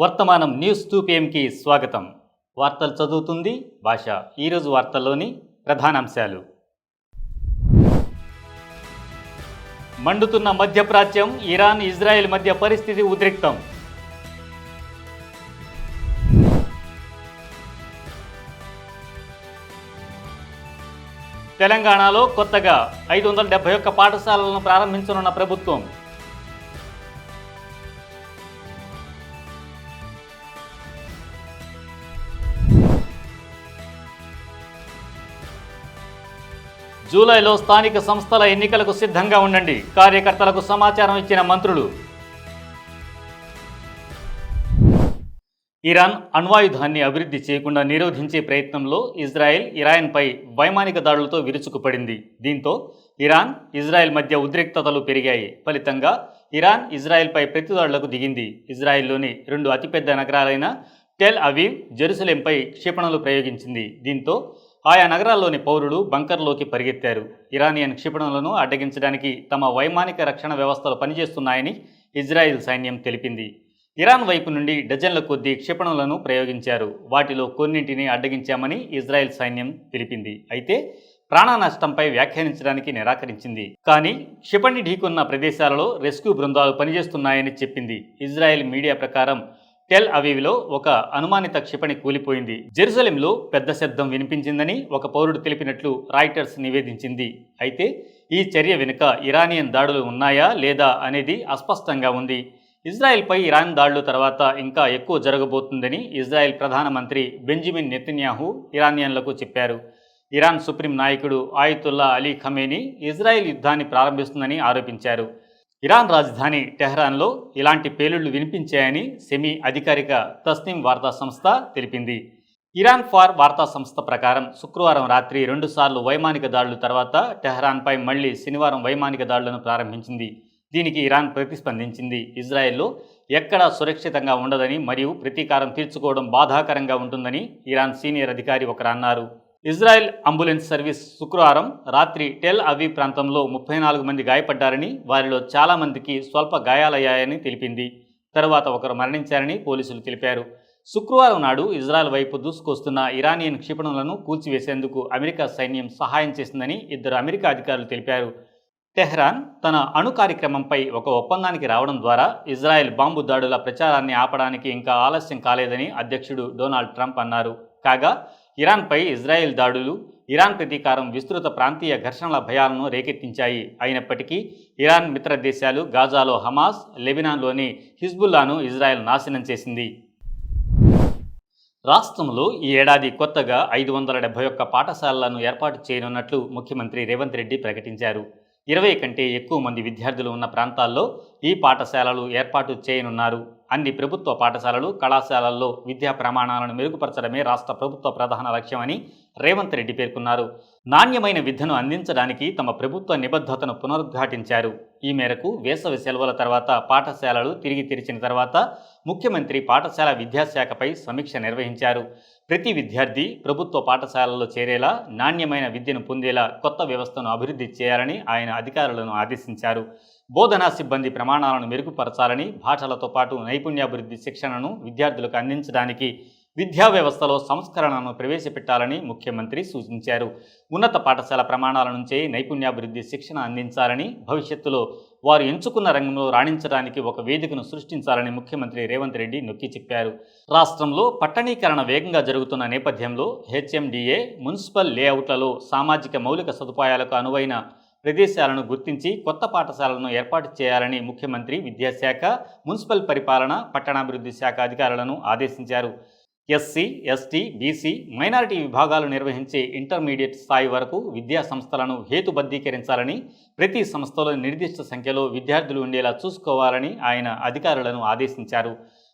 వర్తమానం news two పిఎంకి స్వాగతం. వార్తలు చదువుతుంది భాష. ఈరోజు వార్తల్లోని ప్రధానాంశాలు. మండుతున్న మధ్యప్రాచ్యం ఇరాన్ ఇజ్రాయెల్ మధ్య పరిస్థితి ఉద్రిక్తం. తెలంగాణలో కొత్తగా ఐదు వందల డెబ్బై ఒక్క పాఠశాలలను ప్రారంభించనున్న ప్రభుత్వం. జూలైలో స్థానిక సంస్థల ఎన్నికలకు సిద్ధంగా ఉండండి. కార్యకర్తలకు సమాచారం ఇచ్చిన మంత్రులు. ఇరాన్ అణ్వాయుధాన్ని అభివృద్ధి చేయకుండా నిరోధించే ప్రయత్నంలో ఇజ్రాయెల్ ఇరాన్పై వైమానిక దాడులతో విరుచుకుపడింది. దీంతో ఇరాన్ ఇజ్రాయెల్ మధ్య ఉద్రిక్తతలు పెరిగాయి. ఫలితంగా ఇరాన్ ఇజ్రాయెల్పై ప్రతిదాడులకు దిగింది. ఇజ్రాయెల్లోని రెండు అతిపెద్ద నగరాలైన టెల్ అవీవ్ జెరూసలేంపై క్షిపణులు ప్రయోగించింది. దీంతో ఆయా నగరాల్లోని పౌరులు బంకర్లోకి పరిగెత్తారు. ఇరానియన్ క్షిపణులను అడ్డగించడానికి తమ వైమానిక రక్షణ వ్యవస్థలు పనిచేస్తున్నాయని ఇజ్రాయెల్ సైన్యం తెలిపింది. ఇరాన్ వైపు నుండి డజన్ల కొద్దీ క్షిపణులను ప్రయోగించారు. వాటిలో కొన్నింటిని అడ్డగించామని ఇజ్రాయెల్ సైన్యం తెలిపింది. అయితే ప్రాణ నష్టంపై వ్యాఖ్యానించడానికి నిరాకరించింది. కానీ క్షిపణి ఢీకొన్న ప్రదేశాలలో రెస్క్యూ బృందాలు పనిచేస్తున్నాయని చెప్పింది. ఇజ్రాయెల్ మీడియా ప్రకారం టెల్ అవీవ్లో ఒక అనుమానిత క్షిపణి కూలిపోయింది. జెరూసలేంలో పెద్ద శబ్దం వినిపించిందని ఒక పౌరుడు తెలిపినట్లు రాయిటర్స్ నివేదించింది. అయితే ఈ చర్య వెనుక ఇరానియన్ దాడులు ఉన్నాయా లేదా అనేది అస్పష్టంగా ఉంది. ఇజ్రాయెల్పై ఇరాన్ దాడుల తర్వాత ఇంకా ఎక్కువ జరగబోతుందని ఇజ్రాయెల్ ప్రధానమంత్రి బెంజమిన్ నెతన్యాహు ఇరానియన్లకు చెప్పారు. ఇరాన్ సుప్రీం నాయకుడు ఆయితుల్లా అలీ ఖమేని ఇజ్రాయెల్ యుద్ధాన్ని ప్రారంభిస్తుందని ఆరోపించారు. ఇరాన్ రాజధాని టెహ్రాన్లో ఇలాంటి పేలుళ్ళు వినిపించాయని సెమీ అధికారిక తస్నీం వార్తా సంస్థ తెలిపింది. ఇరాన్ ఫార్ వార్తా సంస్థ ప్రకారం శుక్రవారం రాత్రి రెండుసార్లు వైమానిక దాడుల తర్వాత టెహ్రాన్పై మళ్ళీ శనివారం వైమానిక దాడులను ప్రారంభించింది. దీనికి ఇరాన్ ప్రతిస్పందించింది. ఇజ్రాయెల్లో ఎక్కడా సురక్షితంగా ఉండదని మరియు ప్రతీకారం తీర్చుకోవడం బాధాకరంగా ఉంటుందని ఇరాన్ సీనియర్ అధికారి ఒకరు అన్నారు. ఇజ్రాయెల్ అంబులెన్స్ సర్వీస్ శుక్రవారం రాత్రి టెల్ అవీ ప్రాంతంలో ముప్పై నాలుగు మంది గాయపడ్డారని వారిలో చాలామందికి స్వల్ప గాయాలయ్యాయని తెలిపింది. తరువాత ఒకరు మరణించారని పోలీసులు తెలిపారు. శుక్రవారం నాడు ఇజ్రాయెల్ వైపు దూసుకొస్తున్న ఇరానియన్ క్షిపణులను కూల్చివేసేందుకు అమెరికా సైన్యం సహాయం చేసిందని ఇద్దరు అమెరికా అధికారులు తెలిపారు. టెహ్రాన్ తన అణు కార్యక్రమంపై ఒక ఒప్పందానికి రావడం ద్వారా ఇజ్రాయెల్ బాంబు దాడుల ప్రచారాన్ని ఆపడానికి ఇంకా ఆలస్యం కాలేదని అధ్యక్షుడు డొనాల్డ్ ట్రంప్ అన్నారు. కాగా ఇరాన్పై ఇజ్రాయెల్ దాడులు ఇరాన్ ప్రతీకారం విస్తృత ప్రాంతీయ ఘర్షణల భయాలను రేకెత్తించాయి. అయినప్పటికీ ఇరాన్ మిత్ర దేశాలు గాజాలో హమాస్ లెబినాన్లోని హిజ్బుల్లాను ఇజ్రాయెల్ నాశనం చేసింది. రాష్ట్రంలో ఈ ఏడాది కొత్తగా ఐదు వందల డెబ్బై ఒక్క పాఠశాలలను ఏర్పాటు చేయనున్నట్లు ముఖ్యమంత్రి రేవంత్ రెడ్డి ప్రకటించారు. ఇరవై కంటే ఎక్కువ మంది విద్యార్థులు ఉన్న ప్రాంతాల్లో ఈ పాఠశాలలు ఏర్పాటు చేయనున్నారు. అన్ని ప్రభుత్వ పాఠశాలలు కళాశాలల్లో విద్యా ప్రమాణాలను మెరుగుపరచడమే రాష్ట్ర ప్రభుత్వ ప్రధాన లక్ష్యమని రేవంత్ రెడ్డి పేర్కొన్నారు. నాణ్యమైన విద్యను అందించడానికి తమ ప్రభుత్వ నిబద్ధతను పునరుద్ఘాటించారు. ఈ మేరకు వేసవి సెలవుల తర్వాత పాఠశాలలు తిరిగి తెరిచిన తర్వాత ముఖ్యమంత్రి పాఠశాల విద్యాశాఖపై సమీక్ష నిర్వహించారు. ప్రతి విద్యార్థి ప్రభుత్వ పాఠశాలలో చేరేలా నాణ్యమైన విద్యను పొందేలా కొత్త వ్యవస్థను అభివృద్ధి చేయాలని ఆయన అధికారులను ఆదేశించారు. బోధనా సిబ్బంది ప్రమాణాలను మెరుగుపరచాలని భాషలతో పాటు నైపుణ్యాభివృద్ధి శిక్షణను విద్యార్థులకు అందించడానికి విద్యా వ్యవస్థలో సంస్కరణను ప్రవేశపెట్టాలని ముఖ్యమంత్రి సూచించారు. ఉన్నత పాఠశాల ప్రమాణాల నుంచే నైపుణ్యాభివృద్ధి శిక్షణ అందించాలని భవిష్యత్తులో వారు ఎంచుకున్న రంగంలో రాణించడానికి ఒక వేదికను సృష్టించాలని ముఖ్యమంత్రి రేవంత్ రెడ్డి నొక్కి చెప్పారు. రాష్ట్రంలో పట్టణీకరణ వేగంగా జరుగుతున్న నేపథ్యంలో హెచ్ఎండిఏ మున్సిపల్ లేఅవుట్లలో సామాజిక మౌలిక సదుపాయాలకు అనువైన ప్రదేశాలను గుర్తించి కొత్త పాఠశాలను ఏర్పాటు చేయాలని ముఖ్యమంత్రి విద్యాశాఖ మున్సిపల్ పరిపాలన పట్టణాభివృద్ధి శాఖ అధికారులను ఆదేశించారు. ఎస్సీ ఎస్టీ బీసీ మైనారిటీ విభాగాలు నిర్వహించే ఇంటర్మీడియట్ స్థాయి వరకు విద్యా సంస్థలను హేతుబద్ధీకరించాలని ప్రతి సంస్థలో నిర్దిష్ట సంఖ్యలో విద్యార్థులు ఉండేలా చూసుకోవాలని ఆయన అధికారులను ఆదేశించారు.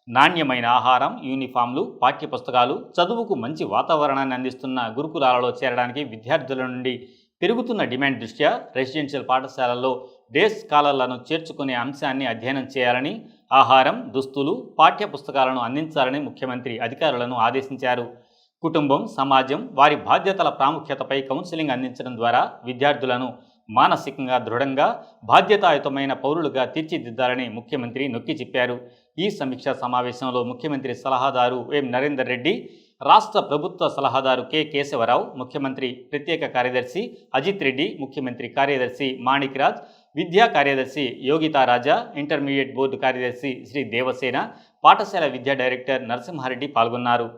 నాణ్యమైన ఆహారం యూనిఫామ్లు పాఠ్యపుస్తకాలు చదువుకు మంచి వాతావరణాన్ని అందిస్తున్న గురుకులాలలో చేరడానికి విద్యార్థుల నుండి పెరుగుతున్న డిమాండ్ దృష్ట్యా రెసిడెన్షియల్ పాఠశాలల్లో డే స్కాలర్లను చేర్చుకునే అంశాన్ని అధ్యయనం చేయాలని ఆహారం దుస్తులు పాఠ్య పుస్తకాలను అందించాలని ముఖ్యమంత్రి అధికారులను ఆదేశించారు. కుటుంబం సమాజం వారి బాధ్యతల ప్రాముఖ్యతపై కౌన్సిలింగ్ అందించడం ద్వారా విద్యార్థులను మానసికంగా దృఢంగా బాధ్యతాయుతమైన పౌరులుగా తీర్చిదిద్దాలని ముఖ్యమంత్రి నొక్కి చెప్పారు. ఈ సమీక్షా సమావేశంలో ముఖ్యమంత్రి సలహాదారు ఎం నరేందర్ రెడ్డి రాష్ట్ర ప్రభుత్వ సలహాదారు కె కేశవరావు ముఖ్యమంత్రి ప్రత్యేక కార్యదర్శి అజిత్ రెడ్డి ముఖ్యమంత్రి కార్యదర్శి మాణిక్ రాజ్ విద్యా కార్యదర్శి యోగితా రాజా ఇంటర్మీడియట్ బోర్డు కార్యదర్శి శ్రీ దేవసేన పాఠశాల విద్యా డైరెక్టర్ నరసింహారెడ్డి పాల్గొన్నారు.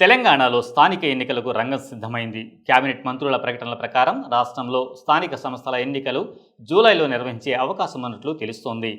తెలంగాణలో స్థానిక ఎన్నికలకు రంగం సిద్ధమైంది. కేబినెట్ మంత్రుల ప్రకటనల ప్రకారం రాష్ట్రంలో స్థానిక సంస్థల ఎన్నికలు జూలైలో నిర్వహించే అవకాశం ఉన్నట్లు తెలుస్తోంది.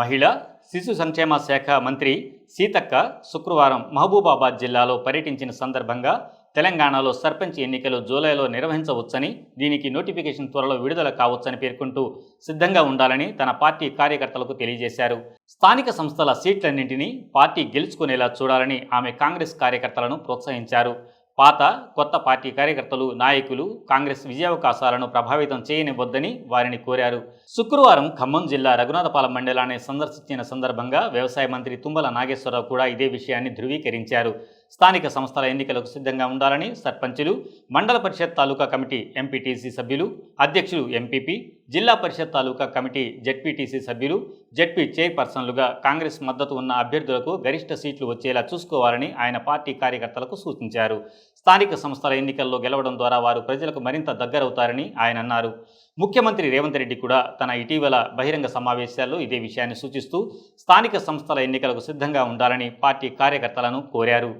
మహిళ శిశు సంక్షేమ శాఖ మంత్రి సీతక్క శుక్రవారం మహబూబాబాద్ జిల్లాలో పర్యటించిన సందర్భంగా తెలంగాణలో సర్పంచ్ ఎన్నికలు జూలైలో నిర్వహించవచ్చని దీనికి నోటిఫికేషన్ త్వరలో విడుదల కావచ్చని పేర్కొంటూ సిద్ధంగా ఉండాలని తన పార్టీ కార్యకర్తలకు తెలియజేశారు. స్థానిక సంస్థల సీట్లన్నింటినీ పార్టీ గెలుచుకునేలా చూడాలని ఆమె కాంగ్రెస్ కార్యకర్తలను ప్రోత్సహించారు. పాత కొత్త పార్టీ కార్యకర్తలు నాయకులు కాంగ్రెస్ విజయావకాశాలను ప్రభావితం చేయనివ్వద్దని వారిని కోరారు. శుక్రవారం ఖమ్మం జిల్లా రఘునాథపాలెం మండలాన్ని సందర్శించిన సందర్భంగా వ్యవసాయ మంత్రి తుమ్మల నాగేశ్వరరావు కూడా ఇదే విషయాన్ని ధృవీకరించారు. స్థానిక సంస్థల ఎన్నికలకు సిద్ధంగా ఉండాలని సర్పంచులు మండల పరిషత్ తాలూకా కమిటీ ఎంపీటీసీ సభ్యులు అధ్యక్షులు MPP zilla parishad taluka committee ZPTC సభ్యులు జెడ్పీ చైర్పర్సన్లుగా కాంగ్రెస్ మద్దతు ఉన్న అభ్యర్థులకు గరిష్ట సీట్లు వచ్చేలా చూసుకోవాలని ఆయన పార్టీ కార్యకర్తలకు సూచించారు. స్థానిక సంస్థల ఎన్నికల్లో గెలవడం ద్వారా వారు ప్రజలకు మరింత దగ్గరవుతారని ఆయన అన్నారు. ముఖ్యమంత్రి రేవంత్ రెడ్డి కూడా తన ఇటీవల బహిరంగ సమావేశాల్లో ఇదే విషయాన్ని సూచిస్తూ స్థానిక సంస్థల ఎన్నికలకు సిద్ధంగా ఉండాలని పార్టీ కార్యకర్తలను కోరారు.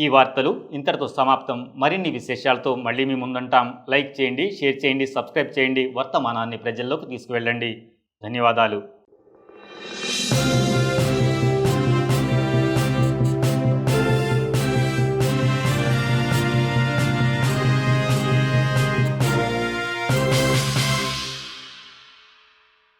ఈ వార్తలు ఇంతటితో సమాప్తం. మరిన్ని విశేషాలతో మళ్ళీ మీ ముందుంటాం. లైక్ చేయండి షేర్ చేయండి సబ్స్క్రైబ్ చేయండి. వర్తమానాన్ని ప్రజల్లోకి తీసుకువెళ్ళండి. ధన్యవాదాలు.